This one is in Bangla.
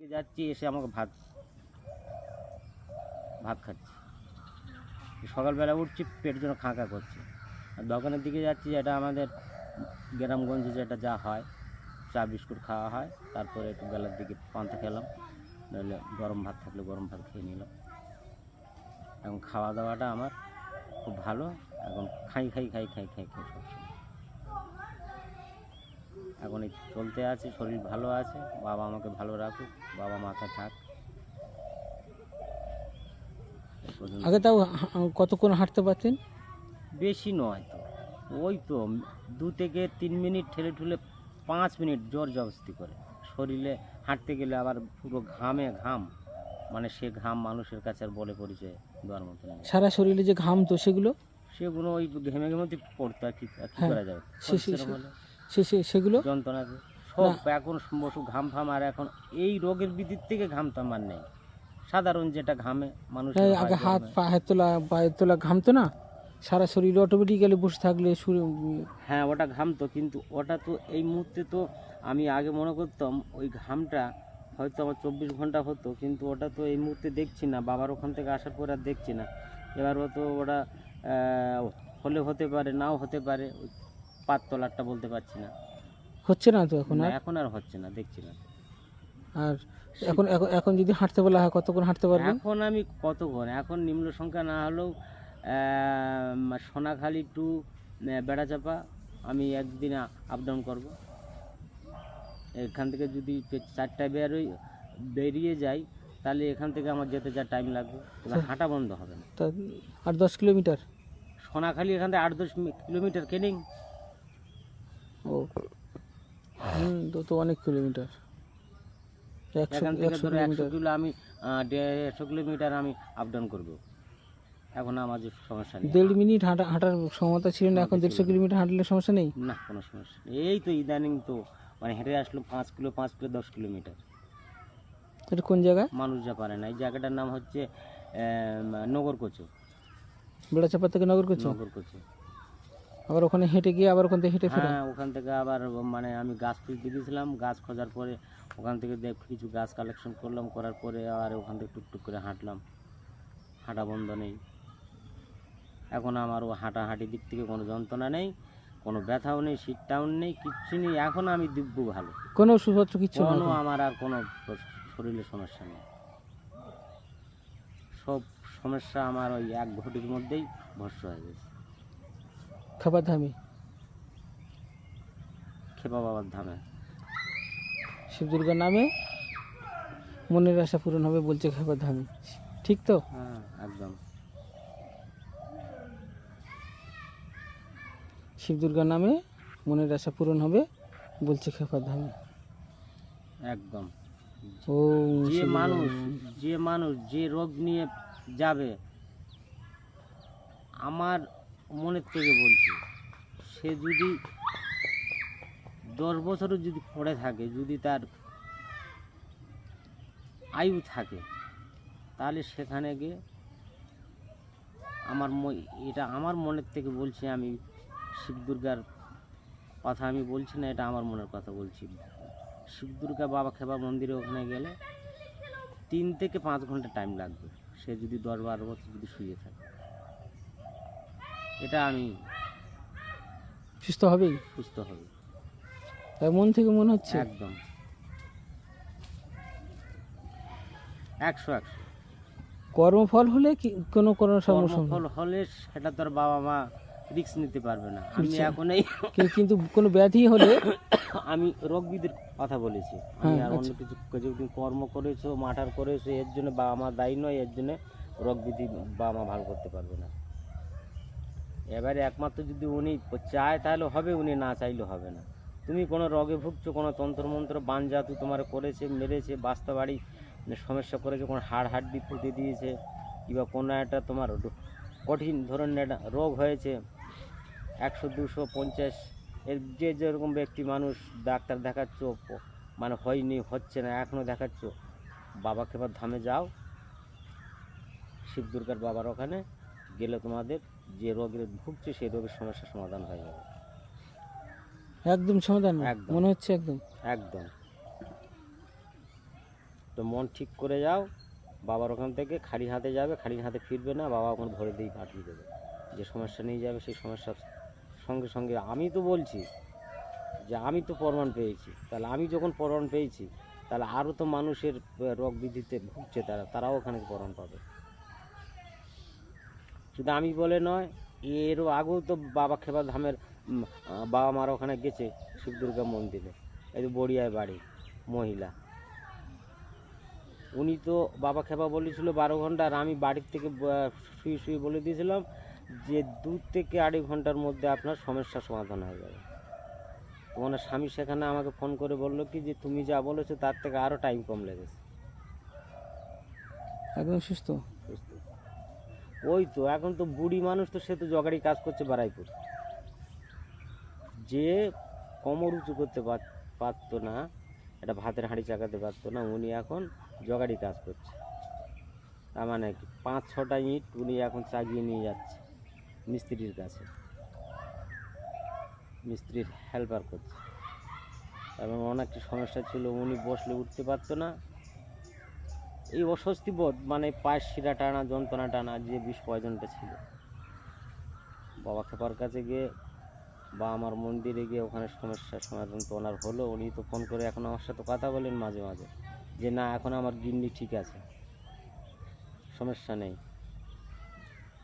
যাচ্ছি এসে আমাকে ভাত ভাত খাচ্ছি সকালবেলা উঠছি পেট যেন খাঁকা করছে আর দোকানের দিকে যাচ্ছি যেটা আমাদের গ্রামগঞ্জে যেটা যা হয় চা বিস্কুট খাওয়া হয় তারপরে একটু বেলার দিকে পান্তা খেলাম নইলে গরম ভাত থাকলে গরম ভাত খেয়ে নিলাম এখন খাওয়া দাওয়াটা আমার খুব ভালো এখন খাই খাই খাই খাই খাই খাই সবসময় এখন এই চলতে আছে শরীর ভালো আছে বাবা আমাকে ভালো রাখুক বাবা মাথা থাক আগে তাও কতক্ষণ হাঁটতে পারতেন? বেশি নয় তো। ওই তো দু থেকে তিন মিনিট ঠেলে ঠুলে পাঁচ মিনিট জোর জবস্তি করে। শরীরে হাঁটতে গেলে আবার পুরো ঘামে ঘাম। মানে সে ঘাম মানুষের কাছে আর বলে পরিচয় দেওয়ার মতো সারা শরীরে যে ঘাম তো সেগুলো? সেগুলো ওই ঘেমে ঘেমে পড়তো আর কি আর কি হ্যাঁ, করা যাবে? সে- সেগুলো? যন্ত্রণাতে সব এখন বসু ঘাম ফাম আর এখন এই রোগের বিধির থেকে ঘাম তো আমার নেই। সাধারণ যেটা ঘামে মানুষ আগে হাত পা হাত তোলা পায়ের তোলা ঘামতো না? সারা শরীর অটোমেটিক্যালি বসে থাকলে হ্যাঁ ওটা ঘামতো কিন্তু ওটা তো এই মুহূর্তে তো আমি আগে মনে করতাম ওই ঘামটা হয়তো আমার চব্বিশ ঘণ্টা হতো কিন্তু ওটা তো এই মুহূর্তে দেখছি না বাবার ওখান থেকে আসার পর আর দেখছি না। এবার তো ওটা হলে হতে পারে নাও হতে পারে ওই পাত তলারটা বলতে পারছি না। হচ্ছে না তো এখন না, আর? এখন আর হচ্ছে না দেখছি না। আর এখন এখন এখন যদি হাঁটতে বলা হয় কতক্ষণ হাঁটতে পারবেন? এখন আমি কতক্ষণ? এখন নিম্ন সংখ্যা না হলেও সোনাখালি টু বেড়াচাপা আমি একদিন আপ ডাউন করব। এখান থেকে যদি পে- চারটায় বেরোই বেরিয়ে যাই তাহলে এখান থেকে আমার যেতে যা টাইম লাগবে। এবার হাঁটা বন্ধ হবে না। তা আর দশ কিলোমিটার? সোনাখালি এখান থেকে আট দশ মি- কিলোমিটার কেনিং ও। হুম তো তো অনেক কিলোমিটার। একশো এখান থেকে একশো ধরো একশো কিলো আমি দেড়শো কিলোমিটার আমি আপ ডাউন করব। এখন আমার সমস্যা নেই। দেড় মিনিট হাঁটা হাঁটার ক্ষমতা ছিল না এখন দেড়শো কিলোমিটার হাঁটলে সমস্যা নেই? না কোনো সমস্যা নেই। এই তো ইদানিং তো মানে হেঁটে আসলো পাঁচ কিলো পাঁচ কিলো দশ কিলোমিটার। এটা কোন জায়গায় মানুষ যা পারে না। এই জায়গাটার নাম হচ্ছে নগরকোচো। বেড়াচাপা থেকে নগর করছ নগরকোচো। আবার ওখানে হেঁটে গিয়ে আবার ওখান থেকে হেঁটে ফেরা? হ্যাঁ ওখান থেকে আবার মানে আমি গাছ খুঁজতে গেছিলাম গাছ খোঁজার পরে ওখান থেকে দেখ কিছু গাছ কালেকশন করলাম করার পরে আর ওখান থেকে টুকটুক করে হাঁটলাম। হাঁটা বন্ধ নেই। এখন আমার ও হাঁটাহাঁটি দিক থেকে কোনো যন্ত্রণা নেই কোনো ব্যথাও নেই শীতটাও নেই কিচ্ছু নেই এখন আমি দিব্য ভালো। কোনো কিচ্ছু না কোনো আমার আর কোনো শরীরে সমস্যা নেই। সব সমস্যা আমার ওই এক ঘটির মধ্যেই ভস্য হয়ে গেছে। খাবার ধামে খেপা বাবার ধামে শিব দুর্গার নামে মনের আশা পূরণ হবে বলছে খাবার ধামে ঠিক তো? হ্যাঁ একদম। শিব দুর্গার নামে মনের আশা পূরণ হবে বলছে খেপার ধামে একদম। ও যে মানুষ যে মানুষ যে রোগ নিয়ে যাবে আমার মনের থেকে বলছি, সে যদি দশ বছরও যদি পড়ে থাকে, যদি তার আয়ু থাকে, তাহলে সেখানে গিয়ে আমার এটা আমার মনের থেকে বলছি আমি, শিব দুর্গার কথা আমি বলছি না, এটা আমার মনের কথা বলছি। শিব দুর্গা বাবা খেবা মন্দিরে ওখানে গেলে তিন থেকে পাঁচ ঘণ্টা টাইম লাগবে। সে যদি দশ বারো বছর যদি শুয়ে থাকে। এটা আমি সুস্থ হবেই? সুস্থ হবে। তাই মন থেকে মনে হচ্ছে? একদম। একশো একশো। কর্মফল হলে কি কোনো কোনো সমস্যা কর্মফল হলে সেটা তোর বাবা মা রিস্ক নিতে পারবে না। আমি। এখন এই কিন্তু কোনো ব্যাধি হলে আমি রোগবিদের কথা বলেছি। আমি হ্যাঁ, আর অন্য আচ্ছা। কিছু কিছু তুমি কর্ম করেছ মাঠার করেছ এর জন্য বাবা মা দায়ী নয় এর জন্য রোগবিধি বাবা মা ভালো করতে পারবে না। এবারে একমাত্র যদি উনি চায়, তাহলে হবে, উনি না চাইলে হবে না। তুমি কোনো রোগে ভুগছো, কোনো তন্ত্রমন্ত্র বান জাতু তোমার করেছে, মেরেছে বাস্তা বাড়ি সমস্যা করেছে, কোনো হাড় হাড্ডি ফুটে দিয়েছে, কিংবা কোনো একটা তোমার কঠিন ধরনের একটা রোগ হয়েছে, একশো, দুশো, পঞ্চাশ, এর যে যেরকম ব্যক্তি মানুষ ডাক্তার দেখাচ্ছ মানে হয়নি, হচ্ছে না এখনও দেখাচ্ছ বাবা খেপার ধামে যাও শিব দুর্গার বাবার ওখানে গেলে তোমাদের যে রোগের ভুগছে সেই রোগের সমস্যার সমাধান হয়ে যাবে। একদম সমাধান একদম। মনে হচ্ছে একদম। একদম। তো মন ঠিক করে যাও বাবার ওখান থেকে খালি হাতে যাবে খালি হাতে ফিরবে না বাবা ওখানে ধরে দিয়ে পাঠিয়ে দেবে। যে সমস্যা নিয়ে যাবে সেই সমস্যার সঙ্গে সঙ্গে আমি তো বলছি যে আমি তো প্রমাণ পেয়েছি। তাহলে আমি যখন প্রমাণ পেয়েছি তাহলে আরও তো মানুষের রোগ বিধিতে ভুগছে তারা তারাও ওখানে প্রমাণ পাবে। শুধু আমি বলে নয়, এরও আগেও তো বাবা খেবা ধামের বাবা মার ওখানে গেছে শিব দুর্গা মন্দিরে। এই বড়িয়ায় বাড়ি, মহিলা। উনি তো বাবা খেপা বলেছিল বারো ঘণ্টা আর আমি বাড়ির থেকে শুয়ে শুয়ে বলে দিয়েছিলাম যে দু থেকে আড়াই ঘণ্টার মধ্যে আপনার সমস্যার সমাধান হয়ে যাবে। ওনার স্বামী সেখানে আমাকে ফোন করে বলল কি যে তুমি যা বলেছ তার থেকে আরও টাইম কম লেগেছে। একদম সুস্থ? ওই তো, এখন তো বুড়ি মানুষ তো সে তো জগাড়ি কাজ করছে বারাইপুর। যে কোমর উঁচু করতে পারতো না এটা ভাতের হাঁড়ি চাকাতে পারতো না, উনি এখন জগাড়ি কাজ করছে। তার মানে কি, পাঁচ, ছটা ইট উনি এখন চাগিয়ে নিয়ে যাচ্ছে মিস্ত্রির কাছে। মিস্ত্রির হেল্পার করছে। এবং অনেকটি সমস্যা ছিল, উনি বসলে উঠতে পারতো না এই অস্বস্তি বোধ মানে পায়ের শিরা টানা, যন্ত্রণা টানা যে বিষ পয়জনটা ছিল। বাবা খেপার কাছে গিয়ে বা আমার মন্দিরে গিয়ে ওখানে সমস্যা সমাধান তো ওনার হলো, উনি তো ফোন করে এখন আমার সাথে কথা বলেন মাঝে মাঝে যে, না, এখন আমার গিন্নি ঠিক আছে। সমস্যা নেই।